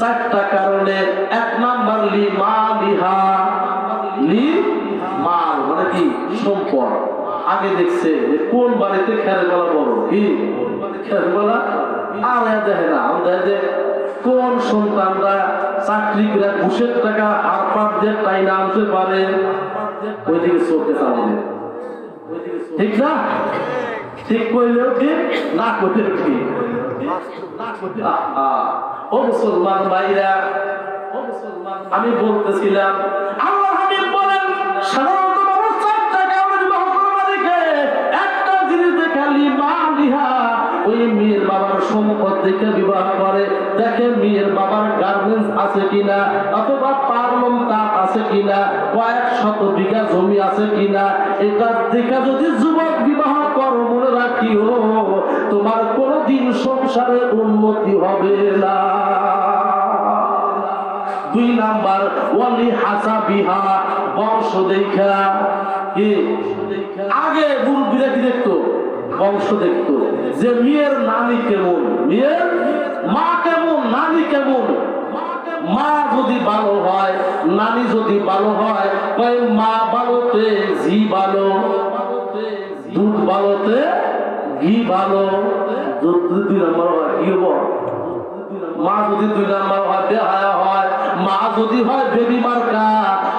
চারটা কারণে এক নাম্বার লি মা লিহা। লি মাল মানে কি? সম্পদ। আগে দেখছে যে কোন বাড়িতে খেয়াল গলা বড় কি খেয়াল না কোন সন্তানরা চাকরি করে ঘুষের টাকা পারে? ঠিক না? ঠিক ঠিক না কইলেও ঠিক আহা, ও মুসলমান ভাইরা, ও মুসলমান আমি বলতেছিলাম আল্লাহ হাবিব বলেন, সাধারণত মানুষ চারটা কারণে বিবাহ করবে দেখে একটা জিনিস লিহা ওই মেয়ের বাবার সম্পদ দেখে বিবাহ করে, দেখে মেয়ের বাবার গার্মেন্টস আছে কিনা, অথবা পারলম আছে কিনা, কয়েক শত বিঘা জমি আছে কিনা এটা দেখে যদি যুবক বিবাহ করো, মনে রাখিও তোমার কোনোদিন সংসারে উন্নতি হবে না। দুই নাম্বার, ওয়ালি হাসা বিহা বংশ দেখা আগে মুরব্বীরা কি দেখতো? বংশ দেখতো। যে মেয়ের নানি কেমন? মেয়ের? মা কেমন? নানি কেমন? মা যদি ভালো হয়, নানি যদি ভালো হয় মা ভালো দুধ দুই নম্বর হয়, কি হব? মা যদি দুই নাম্বার হয়, বেহায়া হয়। মা যদি হয়, বেবি মার্কা।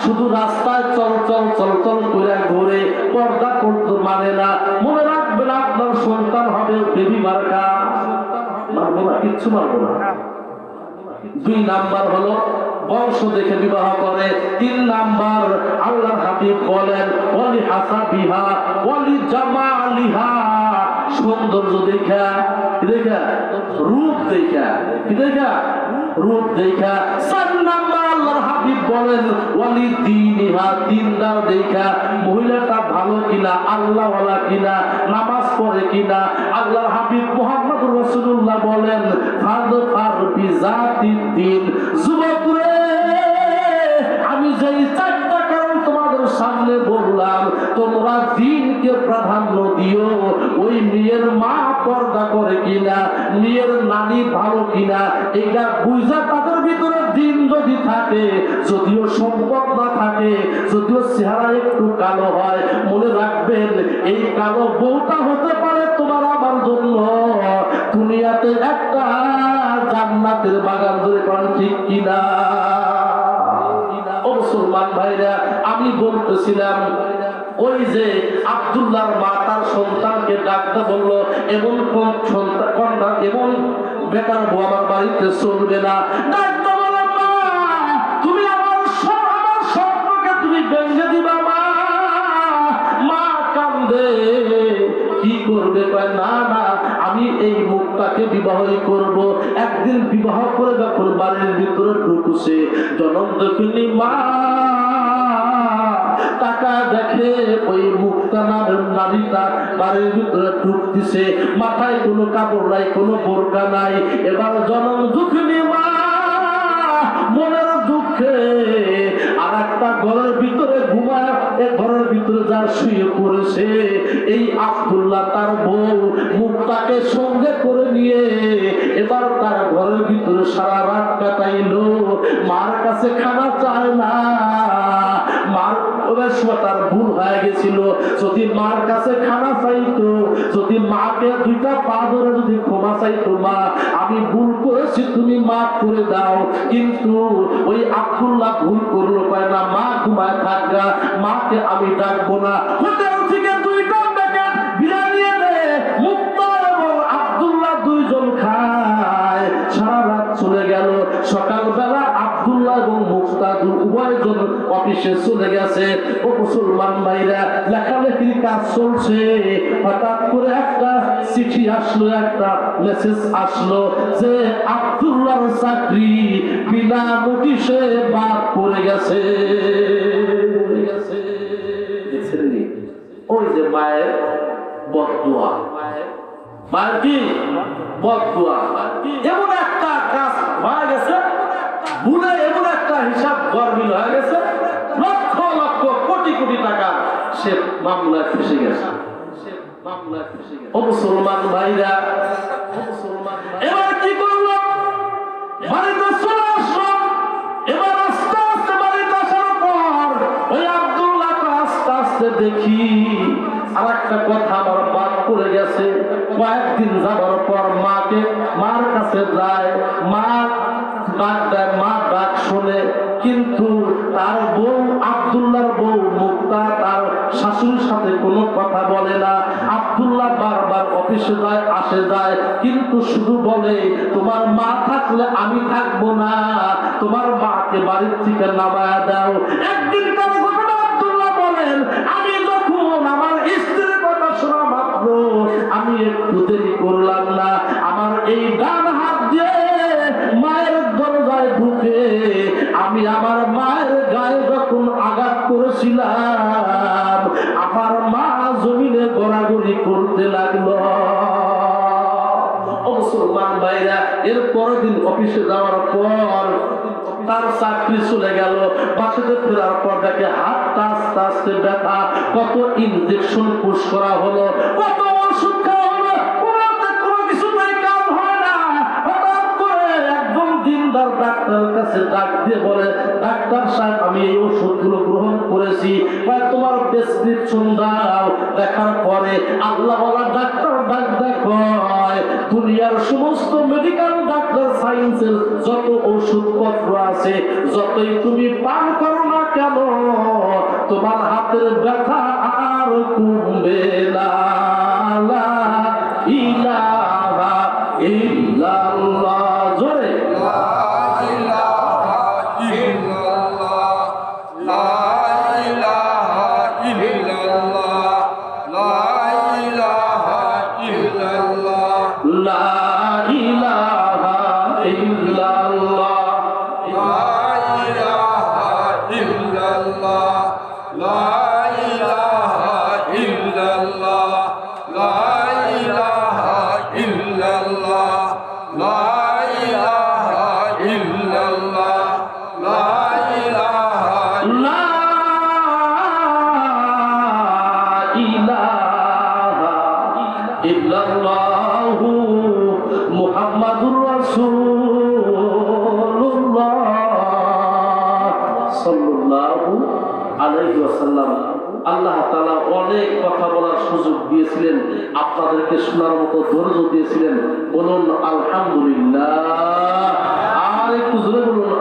শুধু রাস্তায় চল চল চল চল করে ঘুরে পর্দা করতে মানে না। মনে রাখবেন আপনার সন্তান হবে বেবি মার্কা। মারবো না, কিচ্ছু মারবো না। দুই নাম্বার হলো, বংশ দেখে বিবাহ করে। তিন নাম্বার আল্লাহ হাবিব বলেন ওলি হাসা বিহা ওলি জামা লিহা সৌন্দর্য দেখা কি দেখা? রূপ দেখা। কি দেখা? রূপ দেখা। চার নাম্বার আল্লাহর হাবিব বলেন, ওয়ালি দিন দিনিহা, দিনদার দেখা। মহিলাটা ভালো কিনা, আল্লাহওয়ালা কিনা, নামাজ পড়ে কিনা? আল্লাহর হাবিব মোহাম্মদ রসুল্লাহ বলেন ফাদ ফার বিজাতি দিন। যুবক রে, আমি যেই তোমাদের সামনে বললাম, তোমরা দিনকে প্রাধান্য দিও। ওই মেয়ের মা পর্দা করে কিনা, মেয়ের নানি ভালো কিনা, এটা বুঝা তাদের ভিতরে দিন যদি থাকে, যদিও সম্পদ না থাকে, যদিও চেহারা একটু কালো হয়, মনে রাখবেন, এই কালো বউটা হতে পারে তোমার আমার জন্য। দুনিয়াতে একটা জান্নাতের বাগান ধরে করেন ঠিক কিনা? বলতেছিলাম ওই যে আব্দুল্লাহর মা তার সন্তানকে ডাকতে বলল, এমন কোন সন্তান কন্যা এমন বেকার বউ আমার বাড়িতে চলবে না। কি করবে? না না, আমি এই বিবাহই করব। একদিন বিবাহ করে যখন বাড়ির ভিতরে ঢুকছে, জনম দেখিনি, মা। দেখে ওই মুক্তানার ঢুকতেছে। মাথায় কোনো কাপড় নাই, কোনো বোরকা নাই। এবার জনম দুঃখিনী মা, মনের দুঃখে আর একটা ঘরের ভিতরে ঘুমায় ঘরের ভিতরে যা শুয়ে পড়েছে, এই আবদুল্লাহ তার বউ মুখটাকে সঙ্গে করে নিয়ে এবার তার ঘরের ভিতরে সারা রাত কাটাইলো। মার কাছে খানা চায় না মার তার ভুল হয়ে গেছিল। যদি মার কাছে খানা চাইতো, যদি মাকে দুইটা পা ধরে যদি ক্ষমা চাইতো, মা, আমি ভুল করেছি, তুমি মাফ করে দাও। কিন্তু ওই আব্দুল্লাহ ভুল করল পায় না, মা, ঘুমায় থাকবা মাকে আমি ডাকবো না। হোটেল থেকে দুইটা প্যাকেট বিরিয়ানি এবং উভয়জন অফিসে চলে গেছে। ও মুসলমান ভাইরা, লেখালেখির কাজ চলছে। হঠাৎ করে একটা চিঠি আসলো, একটা মেসেজ আসলো যে চাকরি বিনা নোটিশে বাদ পড়ে গেছে। ওই যে মায়ের বদুয়া মায়ের কি? বদুয়া এমন একটা কাজ হয়ে গেছে। ভুলে হিসাব গরমিল হয়ে গেছে। লক্ষ লক্ষ কোটি কোটি টাকা সে মামলায় ফেসে গেছে। ও মুসলমান ভাইরা। এবার কি করল? বাড়িতে শোনে কিন্তু তার বউ আব্দুল্লাহর বউ মুক্তা তার শাশুড়ির সাথে কোনো কথা বলে না। আব্দুল্লাহ বারবার অফিসে যায়, আসে যায়, কিন্তু শুধু বলে, তোমার মা থাকলে আমি থাকব না, তোমার মাকে বাড়ির থেকে নামায়া দাও। একদিন কার ঘটনা আব্দুল্লাহ বলেন, আমি যখন আমার স্ত্রীর কথা শোনা মাত্র, আমি একটু দেরি করলাম না। আমার এই ডান হাত দিয়ে মায়ের দরজায় ঢুকে আমি আমার মায়ের গায়ে যখন আঘাত করেছিলাম, আমার মা জমিনে গড়াগড়ি করতে লাগল। মুসলমান ভাইরা, এর পরের দিন অফিসে যাওয়ার পর তার চাকরি চলে গেল। বাসাতে ফেরার পর দেখে হাতটা আস্তে আস্তে ব্যথা, কত ইনজেকশন পুশ করা হলো, কত কাছে ডাক দিয়ে বলে, ডাক্তার সাহেব, আমি এই ওষুধগুলো গ্রহণ করেছি। তোমার প্রেসক্রিপশন দাও দেখার পরে আল্লাহ ডাক্তার, ডাক দেখো। দুনিয়ার সমস্ত মেডিকেল ডাক্তার সায়েন্সের যত ওষুধপত্র আছে, যতই তুমি পান করো না কেন, তোমার হাতের ব্যথা আর কমবে না। লা আল্লাহ তালা অনেক কথা বলার সুযোগ দিয়েছিলেন, আপনাদেরকে শোনার মতো ধৈর্য দিয়েছিলেন। বলুন, আলহামদুলিল্লাহ। আর একটু জোরে বলুন